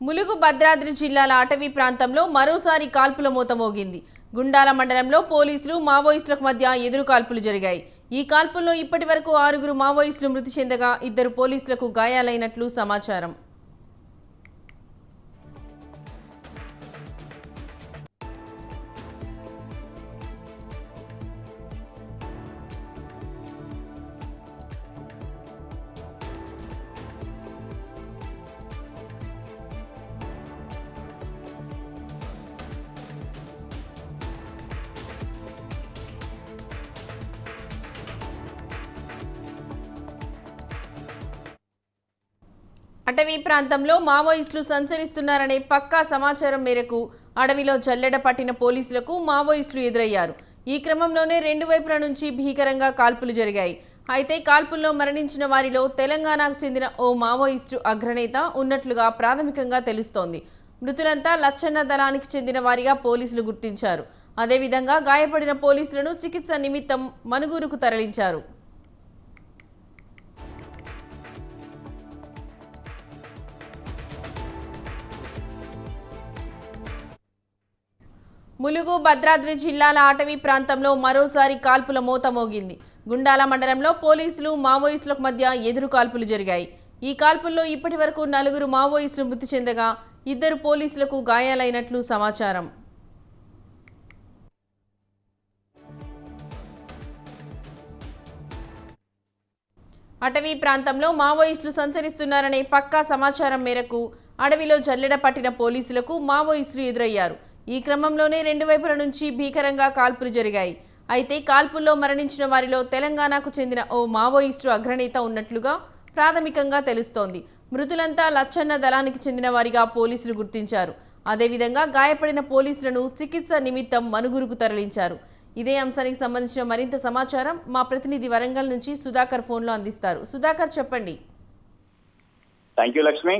ములుగు భద్రాద్రి జిల్లాల అటవీ ప్రాంతంలో మరోసారి కాల్పుల మూత మోగింది. గుండాల మండలంలో పోలీసులు మావోయిస్టులకు మధ్య ఎదురు కాల్పులు జరిగాయి. ఈ కాల్పుల్లో ఇప్పటి వరకు ఆరుగురు మావోయిస్టులు మృతి చెందగా ఇద్దరు పోలీసులకు గాయాలైనట్లు సమాచారం. అటవీ ప్రాంతంలో మావోయిస్టులు సంచరిస్తున్నారనే పక్కా సమాచారం మేరకు అడవిలో జల్లెడ పట్టిన పోలీసులకు మావోయిస్టులు ఎదురయ్యారు. ఈ క్రమంలోనే రెండు వైపుల నుంచి భీకరంగా కాల్పులు జరిగాయి. అయితే కాల్పుల్లో మరణించిన వారిలో తెలంగాణకు చెందిన ఓ మావోయిస్టు అగ్రనేత ఉన్నట్లుగా ప్రాథమికంగా తెలుస్తోంది. మృతులంతా లచ్చన్న దళానికి చెందిన వారిగా పోలీసులు గుర్తించారు. అదేవిధంగా గాయపడిన పోలీసులను చికిత్స నిమిత్తం మనుగూరుకు తరలించారు. ములుగు భద్రాద్రి జిల్లాల అటవీ ప్రాంతంలో మరోసారి కాల్పుల మోత మోగింది. గుండాల మండలంలో పోలీసులు మావోయిస్టులకు మధ్య ఎదురు కాల్పులు జరిగాయి. ఈ కాల్పుల్లో ఇప్పటి వరకు నలుగురు మావోయిస్టులు మృతి చెందగా ఇద్దరు పోలీసులకు గాయాలైనట్లు సమాచారం. అటవీ ప్రాంతంలో మావోయిస్టులు సంచరిస్తున్నారనే పక్కా సమాచారం మేరకు అడవిలో జల్లెడ పట్టిన పోలీసులకు మావోయిస్టులు ఎదురయ్యారు. ఈ క్రమంలోనే రెండు వైపుల నుంచి భీకరంగా కాల్పులు జరిగాయి. అయితే కాల్పుల్లో మరణించిన వారిలో తెలంగాణకు చెందిన ఓ మావోయిస్టు అగ్రనేత ఉన్నట్లుగా ప్రాథమికంగా తెలుస్తోంది. మృతులంతా లచ్చన్న దళానికి చెందిన వారిగా పోలీసులు గుర్తించారు. అదేవిధంగా గాయపడిన పోలీసులను చికిత్స నిమిత్తం మనుగురుకు తరలించారు. ఇదే అంశానికి సంబంధించిన మరింత సమాచారం మా ప్రతినిధి వరంగల్ నుంచి సుధాకర్ ఫోన్లో అందిస్తారు. సుధాకర్ చెప్పండి. Thank you Lakshmi.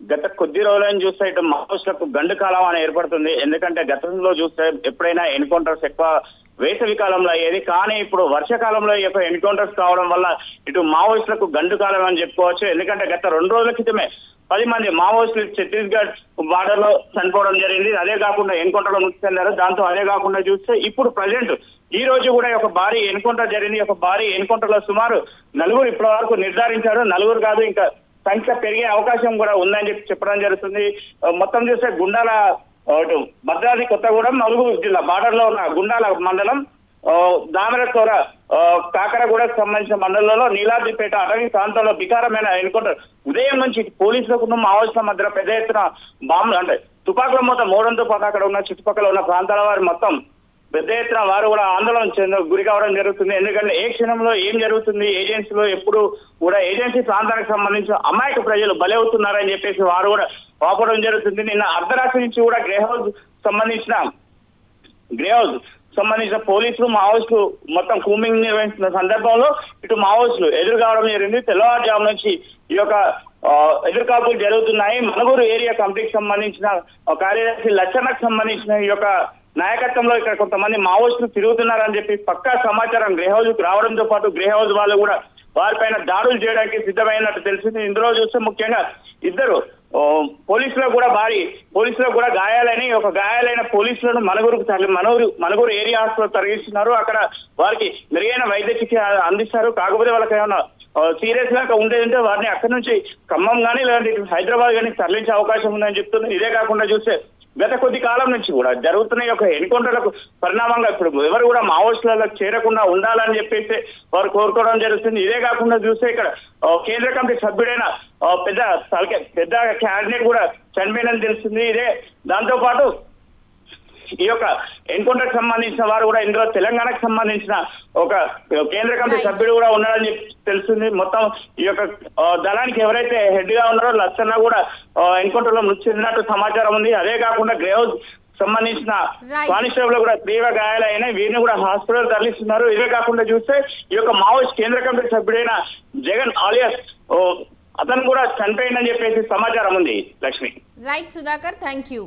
గత కొద్ది రోజులను చూస్తే ఇటు మావోయిస్టులకు గండు కాలం అని ఏర్పడుతుంది. ఎందుకంటే గతంలో చూస్తే ఎప్పుడైనా ఎన్కౌంటర్స్ ఎక్కువ వేసవి కాలంలో అయ్యేది. కానీ ఇప్పుడు వర్షాకాలంలో ఈ యొక్క ఎన్కౌంటర్స్ కావడం వల్ల ఇటు మావోయిస్టులకు గండు కాలం అని చెప్పుకోవచ్చు. ఎందుకంటే గత రెండు రోజుల క్రితమే పది మంది మావోయిస్టులు ఛత్తీస్గఢ్ బార్డర్లో చనిపోవడం జరిగింది. అదే కాకుండా ఎన్కౌంటర్లో మృతి చెందారు. దాంతో అదే కాకుండా చూస్తే ఇప్పుడు ప్రజెంట్ ఈ రోజు కూడా ఒక భారీ ఎన్కౌంటర్ జరిగింది. ఒక భారీ ఎన్కౌంటర్లో సుమారు నలుగురు ఇప్పటి వరకు నిర్ధారించారు. నలుగురు కాదు ఇంకా సంఖ్య పెరిగే అవకాశం కూడా ఉందని చెప్పి చెప్పడం జరుగుతుంది. మొత్తం చూస్తే గుండాల భద్రాద్రి కొత్తగూడెం నలుగురు జిల్లా బార్డర్లో ఉన్న గుండాల మండలం ఆ, కాకరగూడకు సంబంధించిన మండలంలో నీలాద్రిపేట అటవీ ప్రాంతంలో వికారమైన ఎన్కౌంటర్ ఉదయం నుంచి పోలీసులకు మావోయిస్టుల మధ్య పెద్ద ఎత్తున బాంబులు అంటే తుపాకుల మొత్తం మూడంతో పాటు అక్కడ ఉన్న చుట్టుపక్కల ఉన్న ప్రాంతాల వారి మొత్తం పెద్ద ఎత్తున వారు కూడా ఆందోళన చెంద గురి కావడం జరుగుతుంది. ఎందుకంటే ఏ క్షణంలో ఏం జరుగుతుంది ఏజెన్సీలో ఎప్పుడు కూడా ఏజెన్సీ ప్రాంతానికి సంబంధించిన అమాయక ప్రజలు బలవుతున్నారని చెప్పేసి వారు కూడా వాపడం జరుగుతుంది. నిన్న అర్ధరాత్రి నుంచి కూడా గ్రే హౌస్ సంబంధించిన గ్రే హౌస్ సంబంధించిన పోలీసులు మావోయిస్టులు మొత్తం కూమింగ్ నిర్వహిస్తున్న సందర్భంలో ఇటు మావోయిస్టులు ఎదురు కావడం జరిగింది. తెల్లవారుజాము నుంచి ఈ యొక్క ఎదురుకాపులు జరుగుతున్నాయి. మనుగూరు ఏరియా కమిటీకి సంబంధించిన కార్యదర్శి లచ్చన్నకు సంబంధించిన ఈ యొక్క నాయకత్వంలో ఇక్కడ కొంతమంది మావోయిస్టులు తిరుగుతున్నారని చెప్పి పక్కా సమాచారం గ్రే రావడంతో పాటు గ్రే వాళ్ళు కూడా వారిపైన దాడులు చేయడానికి సిద్ధమైనట్టు తెలిసింది. ఇందులో చూస్తే ముఖ్యంగా ఇద్దరు పోలీసులకు కూడా భారీ పోలీసులకు కూడా గాయాలని ఒక గాయాలైన పోలీసులను మనుగురుకు తరలి మనూరు మనుగురు ఏరియా హాస్పిటల్ తరలిస్తున్నారు. అక్కడ వారికి మెరుగైన వైద్య చికిత్స అందిస్తారు. కాకపోతే వాళ్ళకి ఏమైనా సీరియస్గా ఉండేదంటే వారిని అక్కడి నుంచి ఖమ్మం కానీ లేదంటే హైదరాబాద్ కానీ తరలించే అవకాశం ఉందని చెప్తుంది ఇదే కాకుండా చూస్తే గత కొద్ది కాలం నుంచి కూడా జరుగుతున్న యొక్క ఎన్కౌంటర్లకు పరిణామంగా ఇప్పుడు ఎవరు కూడా మావోయిస్టులకు చేరకుండా ఉండాలని చెప్పేసి వారు కోరుకోవడం జరుగుతుంది. ఇదే కాకుండా చూస్తే ఇక్కడ కేంద్ర కమిటీ సభ్యుడైన పెద్ద పెద్ద క్యాండిడేట్ కూడా చనిపోయిందని తెలుస్తుంది. ఇదే దాంతో పాటు ఈ యొక్క ఎన్కౌంటర్ సంబంధించిన వారు కూడా ఇందులో తెలంగాణకు సంబంధించిన ఒక కేంద్ర కమిటీ. సభ్యుడు కూడా ఉన్నాడని తెలుస్తుంది. మొత్తం ఈ యొక్క దళానికి ఎవరైతే హెడ్గా ఉన్నారో లచ్చన్న కూడా ఎన్కౌంటర్లో మృతి చెందినట్టు సమాచారం ఉంది. అదే కాకుండా గ్రే హౌస్ సంబంధించిన. కానిస్టేబుల్ కూడా తీవ్ర గాయాలైనాయి. వీరిని కూడా హాస్పిటల్ తరలిస్తున్నారు. ఇదే కాకుండా చూస్తే ఈ యొక్క మావోయిస్ట్ కేంద్ర కమిటీ సభ్యుడైన జగన్ ఆలియాస్ అతను కూడా చనిపోయిందని చెప్పేసి సమాచారం ఉంది. Lakshmi. Right Sudhakar. Thank you